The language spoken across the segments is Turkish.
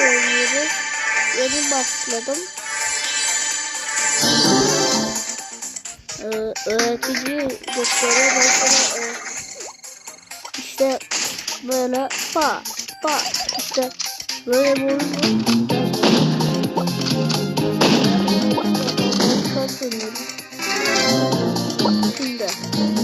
oynuyoruz. Yeni başladım. Ee, öğretici gösteriyor. Mesela e, işte böyle pa pa işte böyle oynuyorum. Şimdi.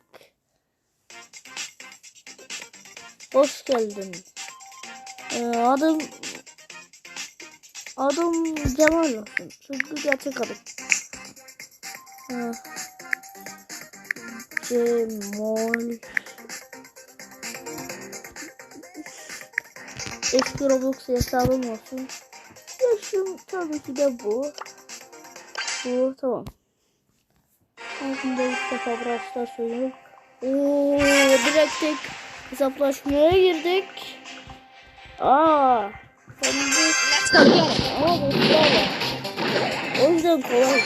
Hoş geldin. Ee, adım adım Cemal olsun. Çünkü gerçek adım. Ha. Cemal. Eski Roblox hesabım olsun. Yaşım tabii ki de bu. Bu tamam. Aslında ilk defa Brawl söylüyorum. Oo, direkt tek hesaplaşmaya girdik. Aa, get it. ama bu kolay. O yüzden kolay.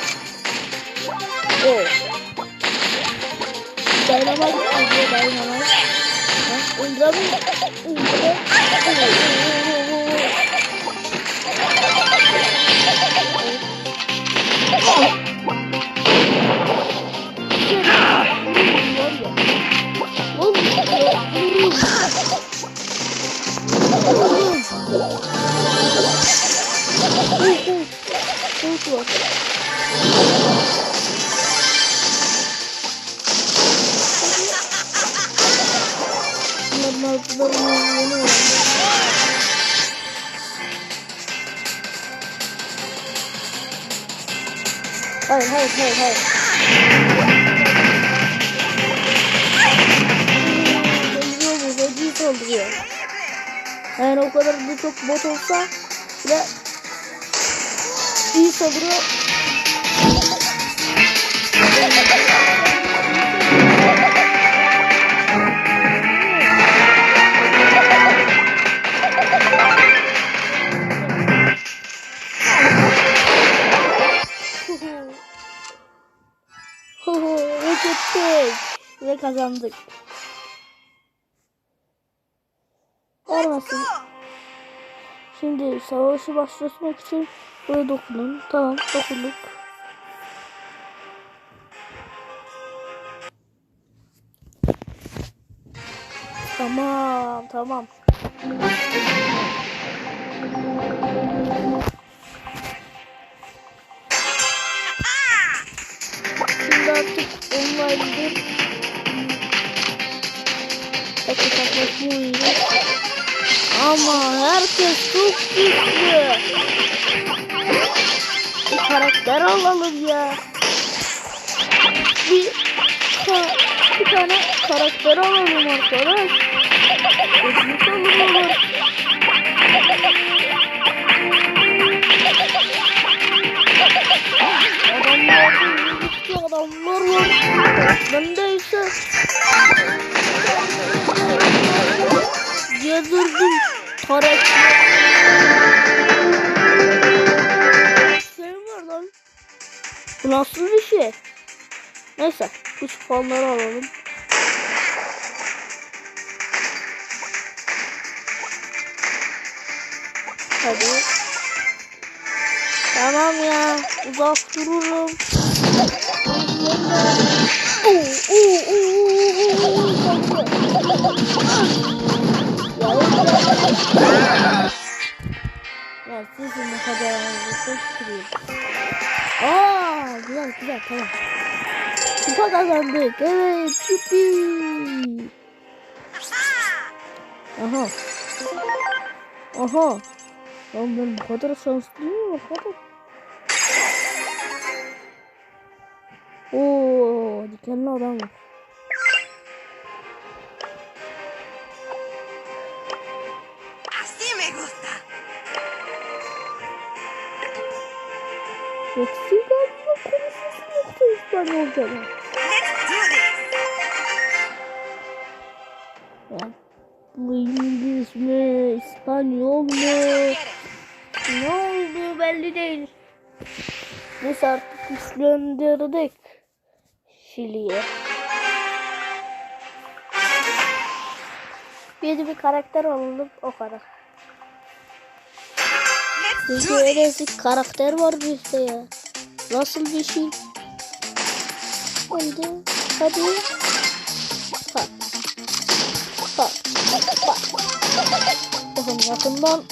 O. Dynamite gidiyor Dynamite. Ha, Ultra mı? Ultra. Bunların altlarını yeni öğrendim. Hayır hayır hayır hayır. Saldırıyor. Yani o kadar da çok bot olsa bile iyi saldırıyor. Ve gittik. Ve kazandık. Vermesin. Şimdi savaşı başlatmak için buraya dokunun. Tamam dokunduk. Tamam tamam. Şimdi artık online'dır. Bak hesaplaşma oyunu. Ama herkes çok güçlü. Bir karakter alalım ya. Bir, bir tane karakter alalım arkadaş. Ödülük alalım. Güçlü adamlar var. Bende ise Yazırdım karakter. Senin var lan. Bu nasıl bir şey? Neyse kuş puanları alalım. Hadi. Tamam ya. Uzak dururum. Oo, oo, oo, çok güzel tamam. Kupa kazandık. Evet. Yuppi. Aha. Aha. Lan ben bu kadar şanslıyım mı? Kadar. Oo, dikenli adam var. Así me gusta. Yoksa this. Ya, bu İngiliz mi, İspanyol mu? Ne oldu belli değil. Neyse artık güçlendirdik Şili'ye. Yeni bir karakter alalım o kadar. Çünkü öyle bir karakter var bizde ya. Nasıl bir şey? Hadi, hadi. Ha. Ha. Ha. Bakın yakından.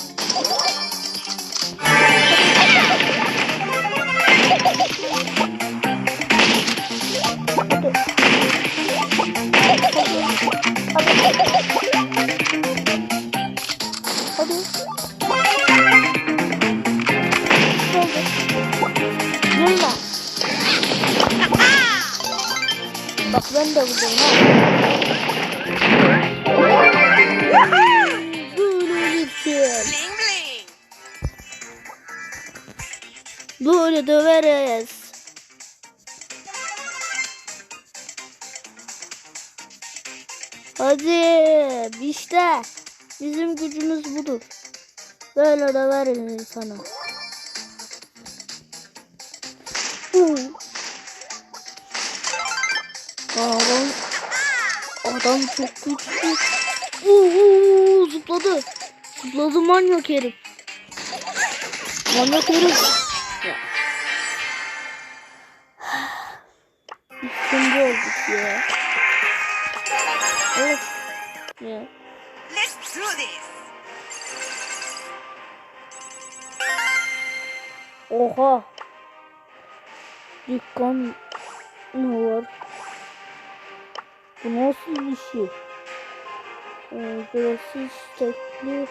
Bak ben de buradayım ha. Böyle gitsin. Bling bling. Böyle döveriz. Hadi işte bizim gücümüz budur. Böyle döveriz insana. Hı. Adam, adam çok güçlü. Oo, zıpladı. Zıpladı manyak herif. Manyak herif. Ya. İkinci olduk ya. Evet. Ya. Let's do this. Oha. Dükkan ne var? Bu nasıl bir şey? Ee, Gratis teklif.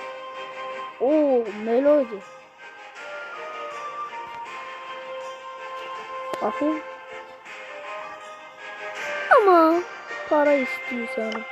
Oo, melodi. Bakayım. Ama para istiyor sanırım.